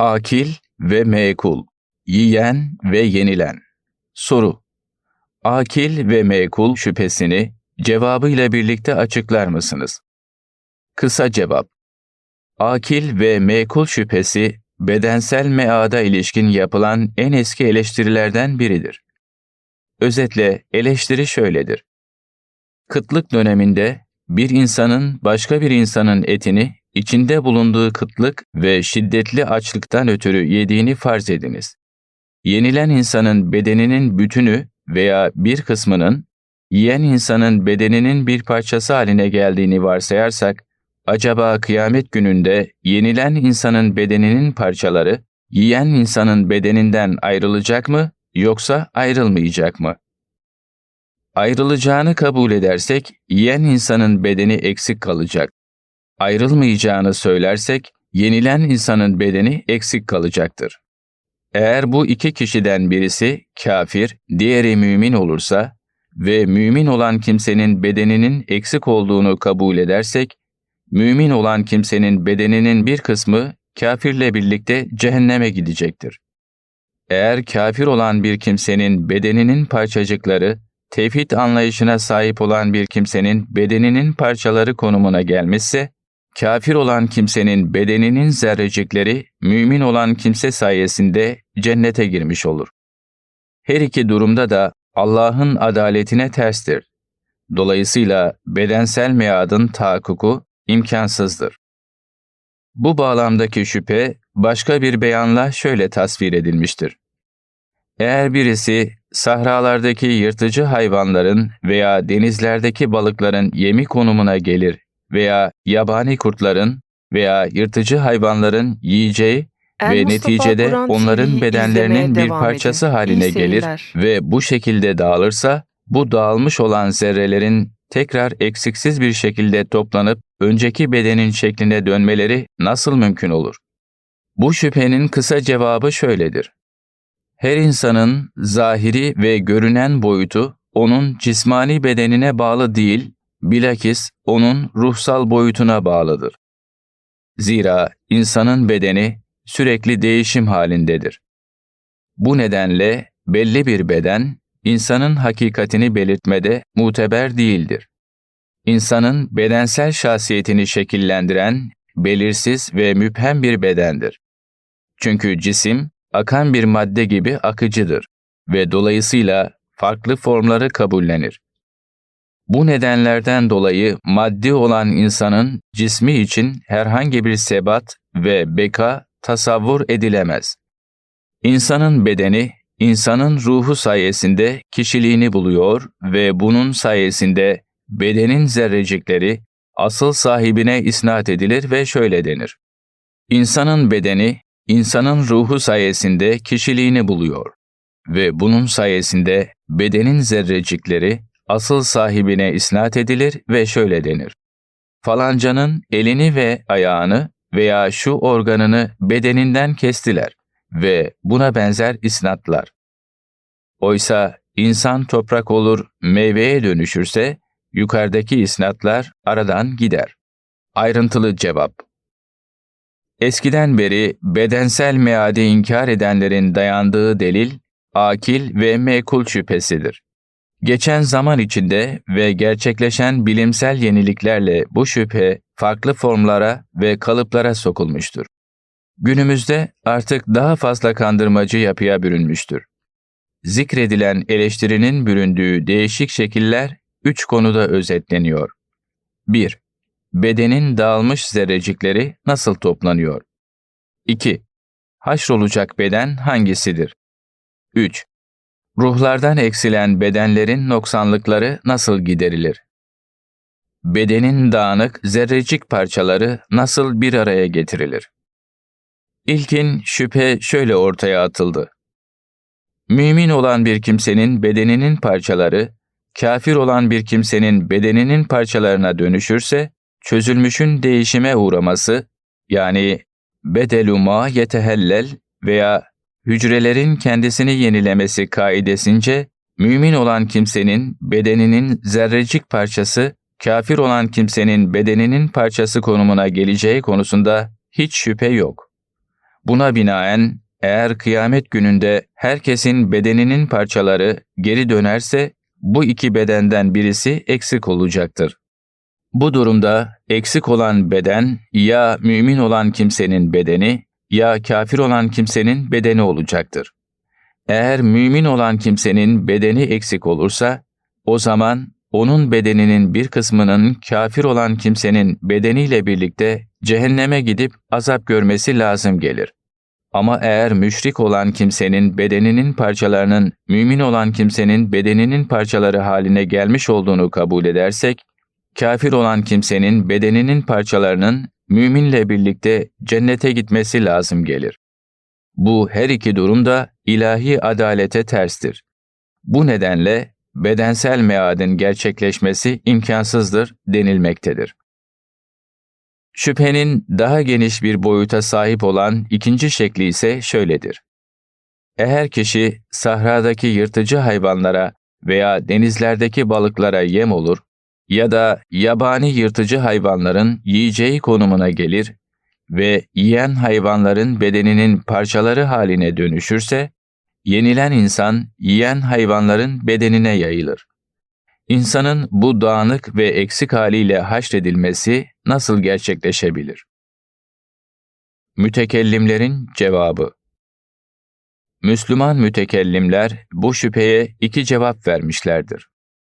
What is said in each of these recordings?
Akil ve mekul, yiyen ve yenilen. Soru. Akil ve mekul şüphesini cevabıyla birlikte açıklar mısınız? Kısa cevap. Akil ve mekul şüphesi bedensel meada ilişkin yapılan en eski eleştirilerden biridir. Özetle eleştiri şöyledir. Kıtlık döneminde bir insanın başka bir insanın etini içinde bulunduğu kıtlık ve şiddetli açlıktan ötürü yediğini farz ediniz. Yenilen insanın bedeninin bütünü veya bir kısmının yiyen insanın bedeninin bir parçası haline geldiğini varsayarsak, acaba kıyamet gününde yenilen insanın bedeninin parçaları yiyen insanın bedeninden ayrılacak mı yoksa ayrılmayacak mı? Ayrılacağını kabul edersek yiyen insanın bedeni eksik kalacak. Ayrılmayacağını söylersek yenilen insanın bedeni eksik kalacaktır. Eğer bu iki kişiden birisi kafir, diğeri mümin olursa ve mümin olan kimsenin bedeninin eksik olduğunu kabul edersek, mümin olan kimsenin bedeninin bir kısmı kafirle birlikte cehenneme gidecektir. Eğer kafir olan bir kimsenin bedeninin parçacıkları, tevhid anlayışına sahip olan bir kimsenin bedeninin parçaları konumuna gelmişse, kafir olan kimsenin bedeninin zerrecikleri mümin olan kimse sayesinde cennete girmiş olur. Her iki durumda da Allah'ın adaletine terstir. Dolayısıyla bedensel meadın tahakkuku imkansızdır. Bu bağlamdaki şüphe başka bir beyanla şöyle tasvir edilmiştir. Eğer birisi sahralardaki yırtıcı hayvanların veya denizlerdeki balıkların yemi konumuna gelir veya yabani kurtların veya yırtıcı hayvanların yiyeceği El ve Mustafa neticede Kur'an onların bedenlerinin bir parçası edin. haline İyi gelir seyirler. ve bu şekilde dağılırsa bu dağılmış olan zerrelerin tekrar eksiksiz bir şekilde toplanıp önceki bedenin şekline dönmeleri nasıl mümkün olur? Bu şüphenin kısa cevabı şöyledir. Her insanın zahiri ve görünen boyutu onun cismani bedenine bağlı değil, bilakis onun ruhsal boyutuna bağlıdır. Zira insanın bedeni sürekli değişim halindedir. Bu nedenle belli bir beden insanın hakikatini belirtmede muteber değildir. İnsanın bedensel şahsiyetini şekillendiren belirsiz ve müphem bir bedendir. Çünkü cisim akan bir madde gibi akıcıdır ve dolayısıyla farklı formları kabullenir. Bu nedenlerden dolayı maddi olan insanın cismi için herhangi bir sebat ve beka tasavvur edilemez. İnsanın bedeni, insanın ruhu sayesinde kişiliğini buluyor ve bunun sayesinde bedenin zerrecikleri asıl sahibine isnat edilir ve şöyle denir. İnsanın bedeni, insanın ruhu sayesinde kişiliğini buluyor ve bunun sayesinde bedenin zerrecikleri asıl sahibine isnat edilir ve şöyle denir. Falancanın elini ve ayağını veya şu organını bedeninden kestiler ve buna benzer isnatlar. Oysa insan toprak olur, meyveye dönüşürse yukarıdaki isnatlar aradan gider. Ayrıntılı cevap Eskiden beri bedensel meadi inkar edenlerin dayandığı delil, akil ve mekul şüphesidir. Geçen zaman içinde ve gerçekleşen bilimsel yeniliklerle bu şüphe farklı formlara ve kalıplara sokulmuştur. Günümüzde artık daha fazla kandırmacı yapıya bürünmüştür. Zikredilen eleştirinin büründüğü değişik şekiller üç konuda özetleniyor. 1. Bedenin dağılmış zerrecikleri nasıl toplanıyor? 2. Haşrolacak beden hangisidir? 3. Ruhlardan eksilen bedenlerin noksanlıkları nasıl giderilir? Bedenin dağınık zerrecik parçaları nasıl bir araya getirilir? İlkin şüphe şöyle ortaya atıldı. Mümin olan bir kimsenin bedeninin parçaları, kafir olan bir kimsenin bedeninin parçalarına dönüşürse, çözülmüşün değişime uğraması, yani bedeluma yetehellel veya hücrelerin kendisini yenilemesi kaidesince, mümin olan kimsenin bedeninin zerrecik parçası, kafir olan kimsenin bedeninin parçası konumuna geleceği konusunda hiç şüphe yok. Buna binaen eğer kıyamet gününde herkesin bedeninin parçaları geri dönerse bu iki bedenden birisi eksik olacaktır. Bu durumda eksik olan beden ya mümin olan kimsenin bedeni ya kafir olan kimsenin bedeni olacaktır. Eğer mümin olan kimsenin bedeni eksik olursa, o zaman onun bedeninin bir kısmının kafir olan kimsenin bedeniyle birlikte cehenneme gidip azap görmesi lazım gelir. Ama eğer müşrik olan kimsenin bedeninin parçalarının mümin olan kimsenin bedeninin parçaları haline gelmiş olduğunu kabul edersek, kafir olan kimsenin bedeninin parçalarının müminle birlikte cennete gitmesi lazım gelir. Bu her iki durum da ilahi adalete terstir. Bu nedenle bedensel meadin gerçekleşmesi imkansızdır denilmektedir. Şüphenin daha geniş bir boyuta sahip olan ikinci şekli ise şöyledir. Eğer kişi sahradaki yırtıcı hayvanlara veya denizlerdeki balıklara yem olur ya da yabani yırtıcı hayvanların yiyeceği konumuna gelir ve yiyen hayvanların bedeninin parçaları haline dönüşürse, yenilen insan yiyen hayvanların bedenine yayılır. İnsanın bu dağınık ve eksik haliyle haşredilmesi nasıl gerçekleşebilir? Mütekellimlerin cevabı Müslüman mütekellimler bu şüpheye iki cevap vermişlerdir.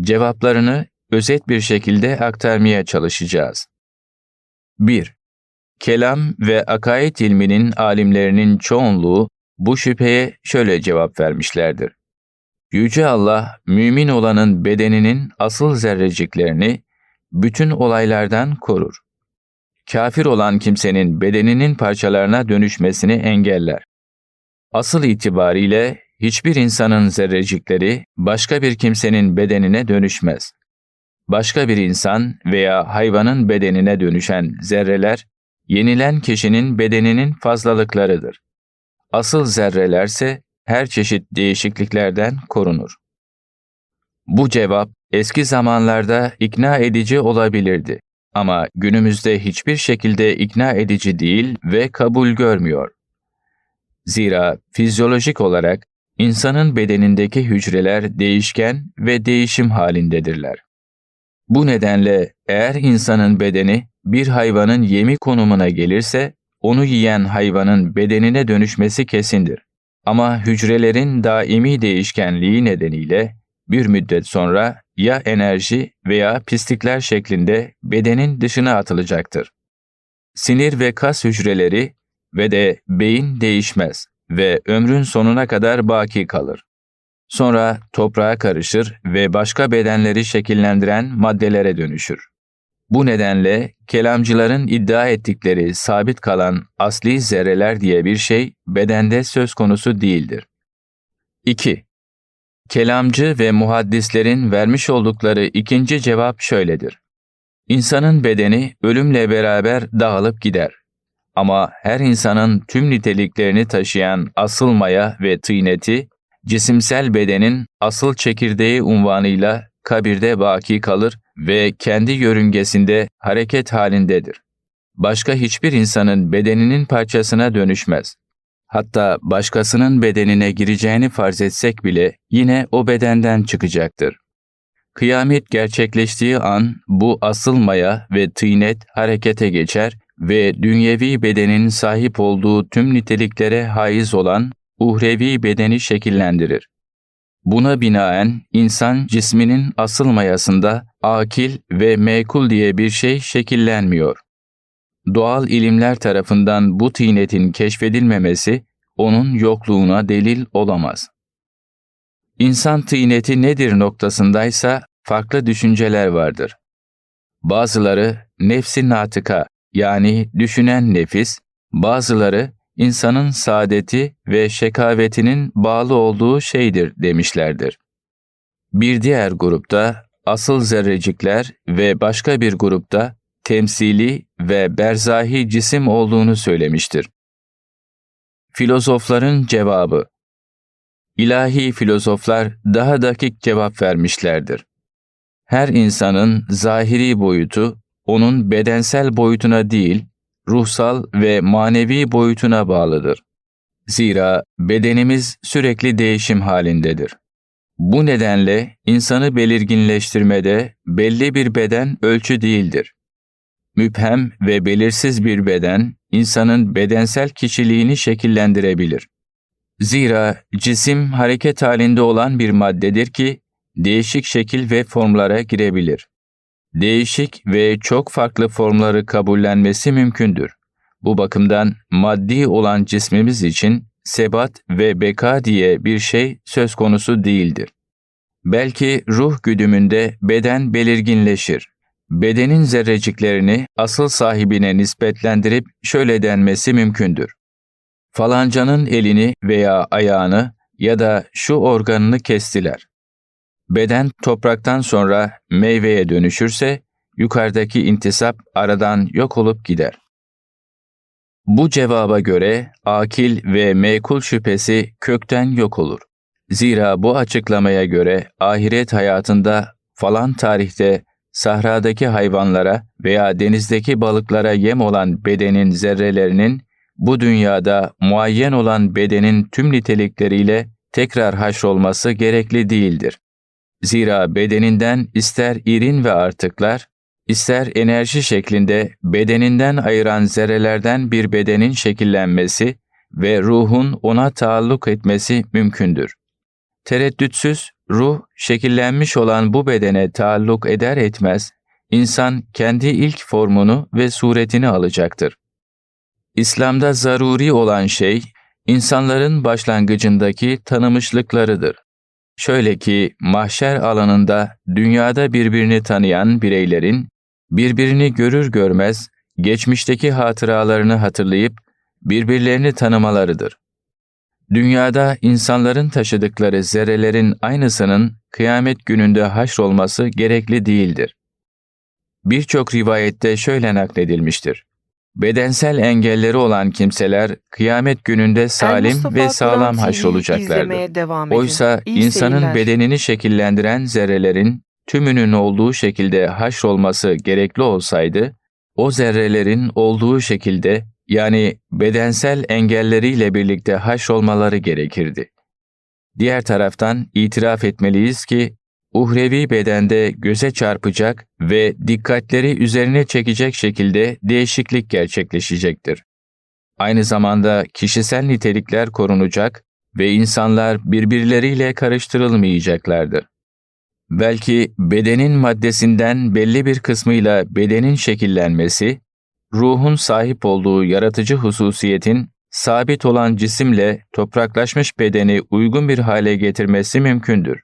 Cevaplarını özet bir şekilde aktarmaya çalışacağız. 1. Kelam ve akaid ilminin alimlerinin çoğunluğu bu şüpheye şöyle cevap vermişlerdir. Yüce Allah, mümin olanın bedeninin asıl zerreciklerini bütün olaylardan korur. Kafir olan kimsenin bedeninin parçalarına dönüşmesini engeller. Asıl itibariyle hiçbir insanın zerrecikleri başka bir kimsenin bedenine dönüşmez. Başka bir insan veya hayvanın bedenine dönüşen zerreler, yenilen kişinin bedeninin fazlalıklarıdır. Asıl zerrelerse her çeşit değişikliklerden korunur. Bu cevap eski zamanlarda ikna edici olabilirdi ama günümüzde hiçbir şekilde ikna edici değil ve kabul görmüyor. Zira fizyolojik olarak insanın bedenindeki hücreler değişken ve değişim halindedirler. Bu nedenle eğer insanın bedeni bir hayvanın yemi konumuna gelirse, onu yiyen hayvanın bedenine dönüşmesi kesindir. Ama hücrelerin daimi değişkenliği nedeniyle bir müddet sonra ya enerji veya pislikler şeklinde bedenin dışına atılacaktır. Sinir ve kas hücreleri ve de beyin değişmez ve ömrün sonuna kadar baki kalır. Sonra toprağa karışır ve başka bedenleri şekillendiren maddelere dönüşür. Bu nedenle kelamcıların iddia ettikleri sabit kalan asli zerreler diye bir şey bedende söz konusu değildir. 2. Kelamcı ve muhaddislerin vermiş oldukları ikinci cevap şöyledir. İnsanın bedeni ölümle beraber dağılıp gider. Ama her insanın tüm niteliklerini taşıyan asıl maya ve tıyneti, cisimsel bedenin asıl çekirdeği unvanıyla kabirde baki kalır ve kendi yörüngesinde hareket halindedir. Başka hiçbir insanın bedeninin parçasına dönüşmez. Hatta başkasının bedenine gireceğini farz etsek bile yine o bedenden çıkacaktır. Kıyamet gerçekleştiği an bu asılmaya ve tıynet harekete geçer ve dünyevi bedenin sahip olduğu tüm niteliklere haiz olan uhrevi bedeni şekillendirir. Buna binaen insan cisminin asıl mayasında akil ve mekul diye bir şey şekillenmiyor. Doğal ilimler tarafından bu tinetin keşfedilmemesi onun yokluğuna delil olamaz. İnsan tîneti nedir noktasındaysa farklı düşünceler vardır. Bazıları nefsi natıka yani düşünen nefis, bazıları insanın saadeti ve şekavetinin bağlı olduğu şeydir demişlerdir. Bir diğer grupta asıl zerrecikler ve başka bir grupta temsili ve berzahi cisim olduğunu söylemiştir. Filozofların cevabı İlahi filozoflar daha dakik cevap vermişlerdir. Her insanın zahiri boyutu onun bedensel boyutuna değil, ruhsal ve manevi boyutuna bağlıdır. Zira bedenimiz sürekli değişim halindedir. Bu nedenle insanı belirginleştirmede belli bir beden ölçü değildir. Müphem ve belirsiz bir beden insanın bedensel kişiliğini şekillendirebilir. Zira cisim hareket halinde olan bir maddedir ki değişik şekil ve formlara girebilir. Değişik ve çok farklı formları kabullenmesi mümkündür. Bu bakımdan maddi olan cismimiz için sebat ve beka diye bir şey söz konusu değildir. Belki ruh güdümünde beden belirginleşir. Bedenin zerreciklerini asıl sahibine nispetlendirip şöyle denmesi mümkündür. Falancanın elini veya ayağını ya da şu organını kestiler. Beden topraktan sonra meyveye dönüşürse yukarıdaki intisap aradan yok olup gider. Bu cevaba göre akil ve mekul şüphesi kökten yok olur. Zira bu açıklamaya göre ahiret hayatında falan tarihte sahradaki hayvanlara veya denizdeki balıklara yem olan bedenin zerrelerinin bu dünyada muayyen olan bedenin tüm nitelikleriyle tekrar haşrolması gerekli değildir. Zira bedeninden ister irin ve artıklar, ister enerji şeklinde bedeninden ayıran zerrelerden bir bedenin şekillenmesi ve ruhun ona taalluk etmesi mümkündür. Tereddütsüz ruh şekillenmiş olan bu bedene taalluk eder etmez, insan kendi ilk formunu ve suretini alacaktır. İslam'da zaruri olan şey, insanların başlangıcındaki tanımışlıklarıdır. Şöyle ki mahşer alanında dünyada birbirini tanıyan bireylerin birbirini görür görmez geçmişteki hatıralarını hatırlayıp birbirlerini tanımalarıdır. Dünyada insanların taşıdıkları zerrelerin aynısının kıyamet gününde haşrolması gerekli değildir. Birçok rivayette şöyle nakledilmiştir. Bedensel engelleri olan kimseler kıyamet gününde salim ve sağlam haşrolacaklardır. Oysa İyi insanın seyirler. bedenini şekillendiren zerrelerin tümünün olduğu şekilde haşrolması gerekli olsaydı, o zerrelerin olduğu şekilde yani bedensel engelleriyle birlikte haşrolmaları gerekirdi. Diğer taraftan itiraf etmeliyiz ki, uhrevi bedende göze çarpacak ve dikkatleri üzerine çekecek şekilde değişiklik gerçekleşecektir. Aynı zamanda kişisel nitelikler korunacak ve insanlar birbirleriyle karıştırılmayacaklardır. Belki bedenin maddesinden belli bir kısmıyla bedenin şekillenmesi, ruhun sahip olduğu yaratıcı hususiyetin sabit olan cisimle topraklaşmış bedeni uygun bir hale getirmesi mümkündür.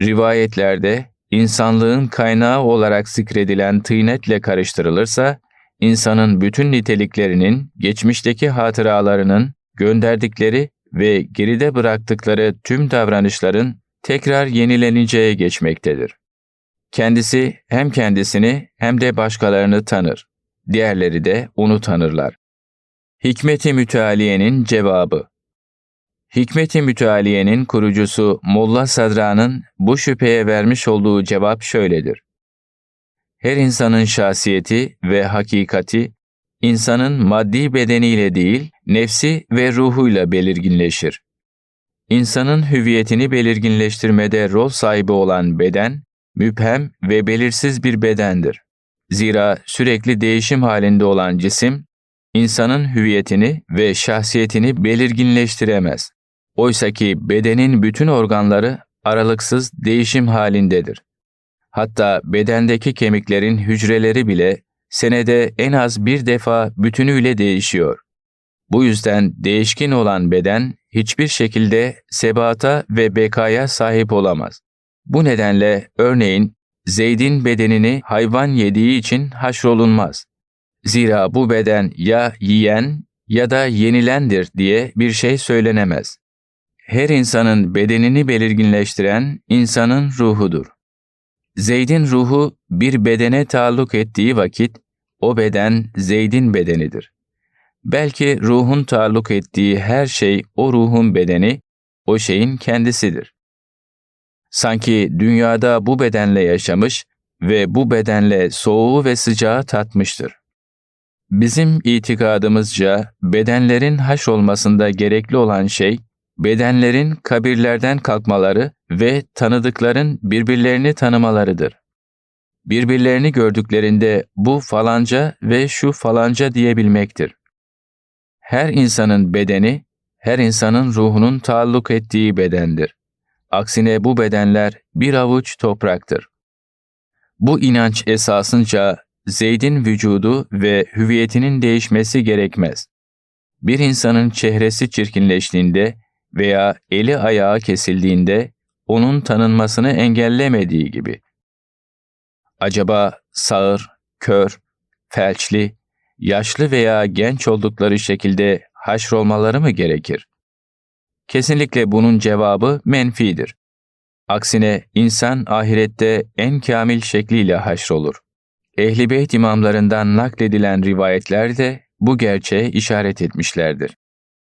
Rivayetlerde insanlığın kaynağı olarak zikredilen tıynetle karıştırılırsa, insanın bütün niteliklerinin, geçmişteki hatıralarının, gönderdikleri ve geride bıraktıkları tüm davranışların tekrar yenileneceğe geçmektedir. Kendisi hem kendisini hem de başkalarını tanır. Diğerleri de onu tanırlar. Hikmet-i Mütealiye'nin cevabı Hikmet-i Mütealiye'nin kurucusu Molla Sadra'nın bu şüpheye vermiş olduğu cevap şöyledir. Her insanın şahsiyeti ve hakikati, insanın maddi bedeniyle değil, nefsi ve ruhuyla belirginleşir. İnsanın hüviyetini belirginleştirmede rol sahibi olan beden, müphem ve belirsiz bir bedendir. Zira sürekli değişim halinde olan cisim, insanın hüviyetini ve şahsiyetini belirginleştiremez. Oysaki bedenin bütün organları aralıksız değişim halindedir. Hatta bedendeki kemiklerin hücreleri bile senede en az bir defa bütünüyle değişiyor. Bu yüzden değişkin olan beden hiçbir şekilde sebata ve bekaya sahip olamaz. Bu nedenle örneğin Zeyd'in bedenini hayvan yediği için haşrolunmaz. Zira bu beden ya yiyen ya da yenilendir diye bir şey söylenemez. Her insanın bedenini belirginleştiren insanın ruhudur. Zeyd'in ruhu bir bedene taalluk ettiği vakit o beden Zeyd'in bedenidir. Belki ruhun taalluk ettiği her şey o ruhun bedeni, o şeyin kendisidir. Sanki dünyada bu bedenle yaşamış ve bu bedenle soğuğu ve sıcağı tatmıştır. Bizim itikadımızca bedenlerin haş olmasında gerekli olan şey, bedenlerin kabirlerden kalkmaları ve tanıdıkların birbirlerini tanımalarıdır. Birbirlerini gördüklerinde bu falanca ve şu falanca diyebilmektir. Her insanın bedeni, her insanın ruhunun taalluk ettiği bedendir. Aksine bu bedenler bir avuç topraktır. Bu inanç esasınca Zeyd'in vücudu ve hüviyetinin değişmesi gerekmez. Bir insanın çehresi çirkinleştiğinde veya eli ayağı kesildiğinde onun tanınmasını engellemediği gibi. Acaba sağır, kör, felçli, yaşlı veya genç oldukları şekilde haşrolmaları mı gerekir? Kesinlikle bunun cevabı menfidir. Aksine insan ahirette en kamil şekliyle haşrolur. Ehl-i Beyt imamlarından nakledilen rivayetler de bu gerçeğe işaret etmişlerdir.